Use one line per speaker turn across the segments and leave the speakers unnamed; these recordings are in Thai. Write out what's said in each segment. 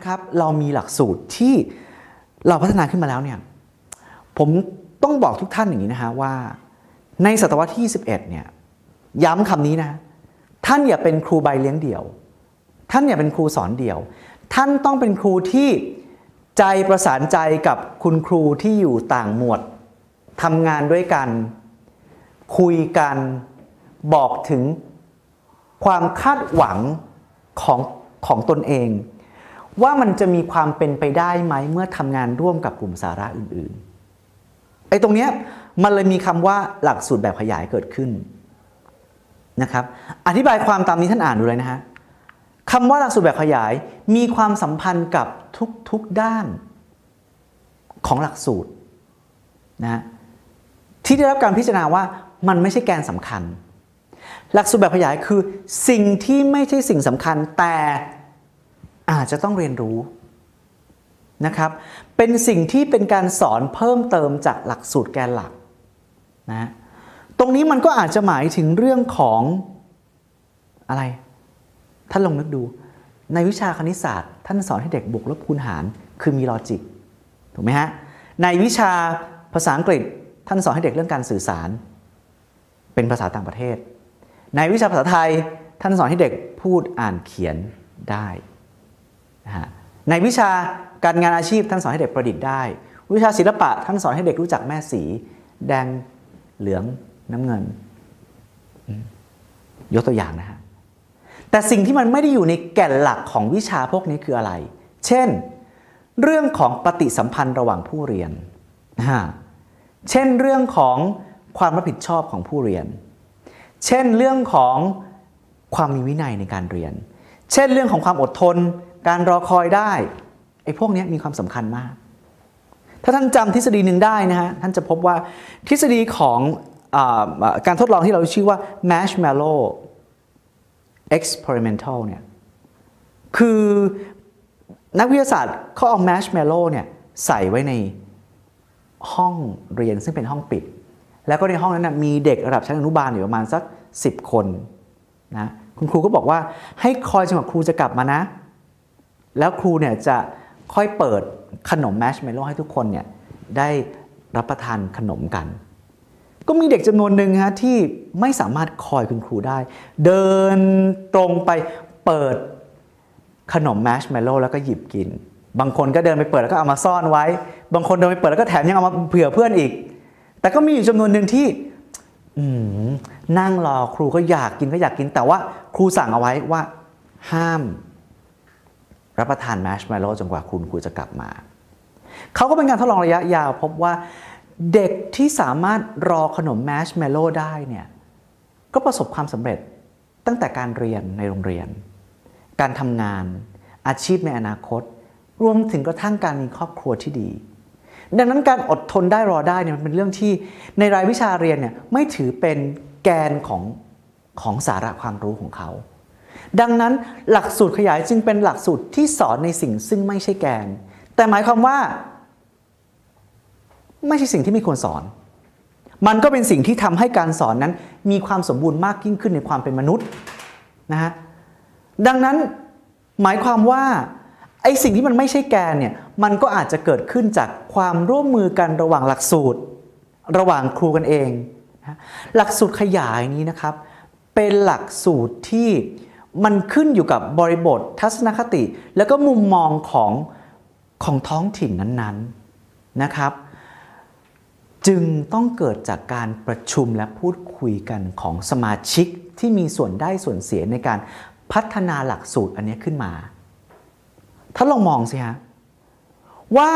นะครับ เรามีหลักสูตรที่เราพัฒนาขึ้นมาแล้วเนี่ย ผมต้องบอกทุกท่านอย่างนี้นะฮะว่า ในศตวรรษที่ 21 เนี่ย ย้ำคำนี้นะ ท่านอย่าเป็นครูใบเลี้ยงเดี่ยว ท่านอย่าเป็นครูสอนเดี่ยว ท่านต้องเป็นครูที่ใจประสานใจกับคุณครูที่อยู่ต่างหมวดทำงานด้วยกัน คุยกัน บอกถึงความคาดหวังของของตนเอง ว่ามันจะมีความเป็นไปได้ไหมเมื่อทำงานร่วมกับกลุ่มสาระอื่นๆไอ้ตรงเนี้ยมันเลยมีคำว่าหลักสูตรแบบขยายเกิดขึ้นนะครับอธิบายความตามนี้ท่านอ่านดูเลยนะฮะคำว่าหลักสูตรแบบขยายมีความสัมพันธ์กับทุกๆด้านของหลักสูตรนะที่ได้รับการพิจารณาว่ามันไม่ใช่แกนสำคัญ หลักสูตรแบบขยายคือสิ่งที่ไม่ใช่สิ่งสำคัญแต่ อาจจะต้องเรียนรู้นะครับ เป็นสิ่งที่เป็นการสอนเพิ่มเติมจากหลักสูตรแกนหลักนะตรงนี้มันก็อาจจะหมายถึงเรื่องของอะไร ท่านลองนึกดู ในวิชาคณิตศาสตร์ ท่านสอนให้เด็กบวกลบคูณหาร คือมีลอจิกถูกไหมฮะ ในวิชาภาษาอังกฤษ ท่านสอนให้เด็กเรื่องการสื่อสาร เป็นภาษาต่างประเทศ ในวิชาภาษาไทย ท่านสอนให้เด็กพูดอ่านเขียนได้ นะฮะในวิชาการงานอาชีพท่านสอนให้เด็กประดิษฐ์ได้ วิชาศิลปะท่านสอนให้เด็กรู้จักแม่สี แดงเหลืองน้ำเงิน ยกตัวอย่างนะฮะแต่สิ่งที่มันไม่ได้อยู่ในแก่นหลักของวิชาพวกนี้คืออะไร เช่น เรื่องของปฏิสัมพันธ์ระหว่างผู้เรียนเช่นเรื่องของความรับผิดชอบของผู้เรียน เช่นเรื่องของความมีวินัยในการเรียน เช่นเรื่องของความอดทน การรอคอยได้ไอ้พวกนี้มีความสำคัญมาก ถ้าท่านจำทฤษฎีหนึ่งได้นะฮะท่านจะพบว่าทฤษฎีของอการทดลองที่เราชื่อว่า marshmallow experimental เนี่ยคือนักวิทยาศาสตร์เขาเอา marshmallow เนี่ยใส่ไว้ในห้องเรียนซึ่งเป็นห้องปิด แล้วก็ในห้องนั้นนะมีเด็กระดับชั้นอนุบาลอยู่ประมาณสัก 10 คนนะคุณครูก็บอกว่าให้คอยจนกว่าครูจะกลับมานะ แล้วครูเนี่ยจะค่อยเปิดขนมแมชเมลโล่ให้ทุกคนเนี่ยได้รับประทานขนมกัน ก็มีเด็กจำนวนหนึ่งฮะที่ไม่สามารถคอยคุณครูได้ เดินตรงไปเปิดขนมแมชเมลโล่แล้วก็หยิบกิน บางคนก็เดินไปเปิดแล้วก็เอามาซ่อนไว้ บางคนเดินไปเปิดแล้วก็แถมยังเอามาเผื่อเพื่อนอีก แต่ก็มีอยู่จำนวนหนึ่งที่นั่งรอครูก็อยากกินก็อยากกินแต่ว่าครูสั่งเอาไว้ว่าห้าม รับประทานแมชเมลโล่จนกว่าคุณครูจะกลับมา เขาก็เป็นการทดลองระยะยาวพบว่าเด็กที่สามารถรอขนมแมชเมลโล่ได้เนี่ยก็ประสบความสำเร็จตั้งแต่การเรียนในโรงเรียน การทำงานอาชีพในอนาคต รวมถึงกระทั่งการมีครอบครัวที่ดี ดังนั้นการอดทนได้รอได้เนี่ยมันเป็นเรื่องที่ในรายวิชาเรียนเนี่ยไม่ถือเป็นแกนของของสาระความรู้ของเขา ดังนั้นหลักสูตรขยายจึงเป็นหลักสูตรที่สอนในสิ่งซึ่งไม่ใช่แกน แต่หมายความว่า ไม่ใช่สิ่งที่ไม่ควรสอน มันก็เป็นสิ่งที่ทำให้การสอนนั้น มีความสมบูรณ์มากยิ่งขึ้นในความเป็นมนุษย์นะฮะดังนั้นหมายความว่าไอ้สิ่งที่มันไม่ใช่แกนเนี่ยมันก็อาจจะเกิดขึ้นจากความร่วมมือกันระหว่างหลักสูตร ระหว่างครูกันเอง หลักสูตรขยายนี้นะครับ เป็นหลักสูตรที่ มันขึ้นอยู่กับบริบททัศนคติ แล้วก็มุมมองของของท้องถิ่นนั้นๆนะครับ จึงต้องเกิดจากการประชุมและพูดคุยกันของสมาชิกที่มีส่วนได้ส่วนเสียในการพัฒนาหลักสูตรอันนี้ขึ้นมา ถ้าลองมองสิฮะว่า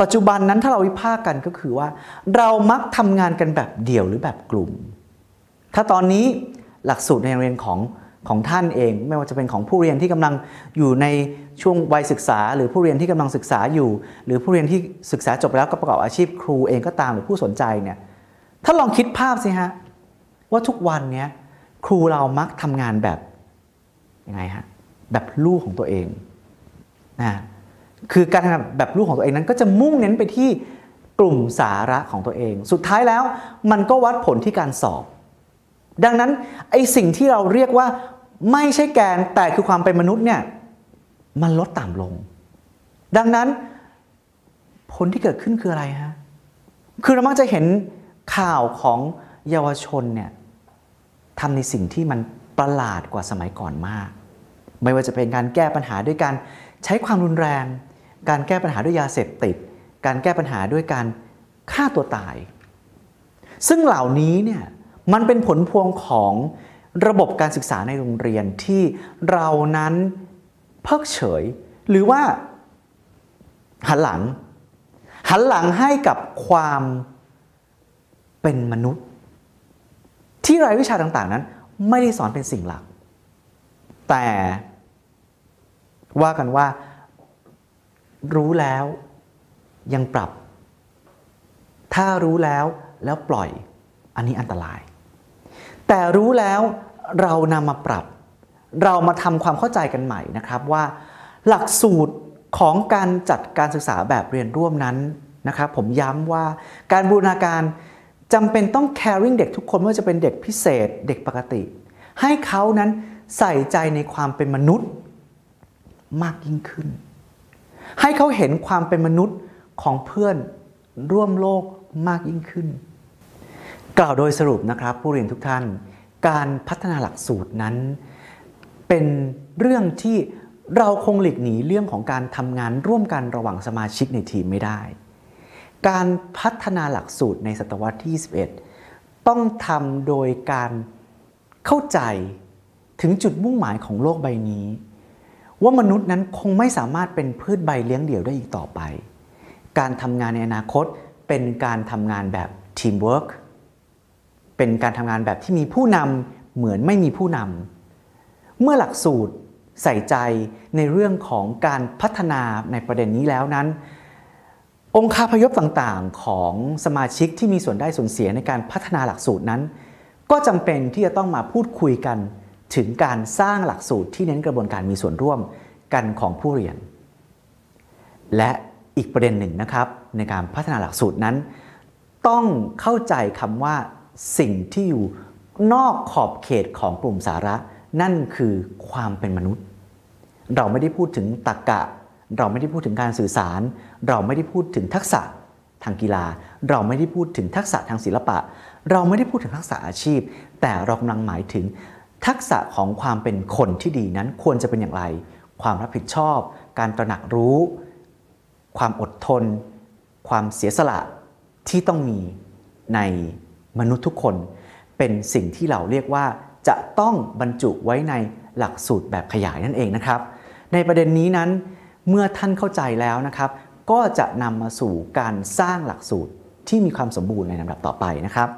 ปัจจุบันนั้นถ้าเราวิพากษ์กันก็คือว่า เรามักทำงานกันแบบเดี่ยวหรือแบบกลุ่ม ถ้าตอนนี้หลักสูตรในโรงเรียนของ ของท่านเอง ไม่ว่าจะเป็นของผู้เรียนที่กำลังอยู่ในช่วงวัยศึกษา หรือผู้เรียนที่กำลังศึกษาอยู่ หรือผู้เรียนที่ศึกษาจบแล้วก็ประกอบอาชีพครูเองก็ตามหรือผู้สนใจเนี่ยถ้าลองคิดภาพสิฮะว่าทุกวันเนี้ยครูเรามักทำงานแบบยังไงฮะแบบลูกของตัวเองนะคือการทำงานแบบลูกของตัวเองนั้น ก็จะมุ่งเน้นไปที่กลุ่มสาระของตัวเอง สุดท้ายแล้วมันก็วัดผลที่การสอบ ดังนั้นไอสิ่งที่เราเรียกว่า ไม่ใช่แกนแต่คือความเป็นมนุษย์เนี่ยมันลดต่ำลง ดังนั้นผลที่เกิดขึ้นคืออะไรฮะ คือเรามักจะเห็นข่าวของเยาวชนเนี่ยทำในสิ่งที่มันประหลาดกว่าสมัยก่อนมาก ไม่ว่าจะเป็นการแก้ปัญหาด้วยการใช้ความรุนแรง การแก้ปัญหาด้วยยาเสพติด การแก้ปัญหาด้วยการฆ่าตัวตาย ซึ่งเหล่านี้เนี่ยมันเป็นผลพวงของ ระบบการศึกษาในโรงเรียนที่เรานั้นเพิกเฉย หรือว่าหันหลัง หันหลังให้กับความเป็นมนุษย์ ที่รายวิชาต่างๆนั้น ไม่ได้สอนเป็นสิ่งหลัก แต่ว่ากันว่ารู้แล้วยังปรับ ถ้ารู้แล้วแล้วปล่อยอันนี้อันตราย แต่รู้แล้วเรานำมาปรับ เรามาทำความเข้าใจกันใหม่นะครับว่า หลักสูตรของการจัดการศึกษาแบบเรียนร่วมนั้นนะครับผมย้ำว่าการบูรณาการจำเป็นต้อง caring เด็กทุกคนไม่ว่าจะเป็นเด็กพิเศษเด็กปกติ ให้เขานั้นใส่ใจในความเป็นมนุษย์มากยิ่งขึ้น ให้เขาเห็นความเป็นมนุษย์ของเพื่อนร่วมโลกมากยิ่งขึ้น กล่าวโดยสรุปนะครับผู้เรียนทุกท่าน การพัฒนาหลักสูตรนั้น เป็นเรื่องที่เราคงหลีกหนีเรื่องของการทำงานร่วมกันระหว่างสมาชิกในทีมไม่ได้ การพัฒนาหลักสูตรในศตวรรษที่ 21 ต้องทำโดยการเข้าใจถึงจุดมุ่งหมายของโลกใบนี้ ว่ามนุษย์นั้นคงไม่สามารถเป็นพืชใบเลี้ยงเดี่ยวได้อีกต่อไป การทำงานในอนาคตเป็นการทำงานแบบทีมเวิร์ก เป็นการทำงานแบบที่มีผู้นำเหมือนไม่มีผู้นำเมื่อหลักสูตรใส่ใจในเรื่องของการพัฒนาในประเด็นนี้แล้วนั้น องค์คาพยพต่างๆของสมาชิกที่มีส่วนได้ส่วนเสียในการพัฒนาหลักสูตรนั้น ก็จำเป็นที่จะต้องมาพูดคุยกันถึงการสร้างหลักสูตรที่เน้นกระบวนการมีส่วนร่วมกันของผู้เรียน และอีกประเด็นหนึ่งนะครับ ในการพัฒนาหลักสูตรนั้น ต้องเข้าใจคำว่า สิ่งที่อยู่นอกขอบเขตของกลุ่มสาระ นั่นคือความเป็นมนุษย์ เราไม่ได้พูดถึงตรรกะ เราไม่ได้พูดถึงการสื่อสาร เราไม่ได้พูดถึงทักษะทางกีฬา เราไม่ได้พูดถึงทักษะทางศิลปะ เราไม่ได้พูดถึงทักษะอาชีพ แต่เรากำลังหมายถึง ทักษะของความเป็นคนที่ดีนั้นควรจะเป็นอย่างไร ความรับผิดชอบ การตระหนักรู้ ความอดทน ความเสียสละที่ต้องมีใน มนุษย์ทุกคนเป็นสิ่งที่เราเรียกว่าจะต้องบรรจุไว้ในหลักสูตรแบบขยายนั่นเองนะครับ ในประเด็นนี้นั้นเมื่อท่านเข้าใจแล้วนะครับ ก็จะนำมาสู่การสร้างหลักสูตรที่มีความสมบูรณ์ในลำดับต่อไปนะครับ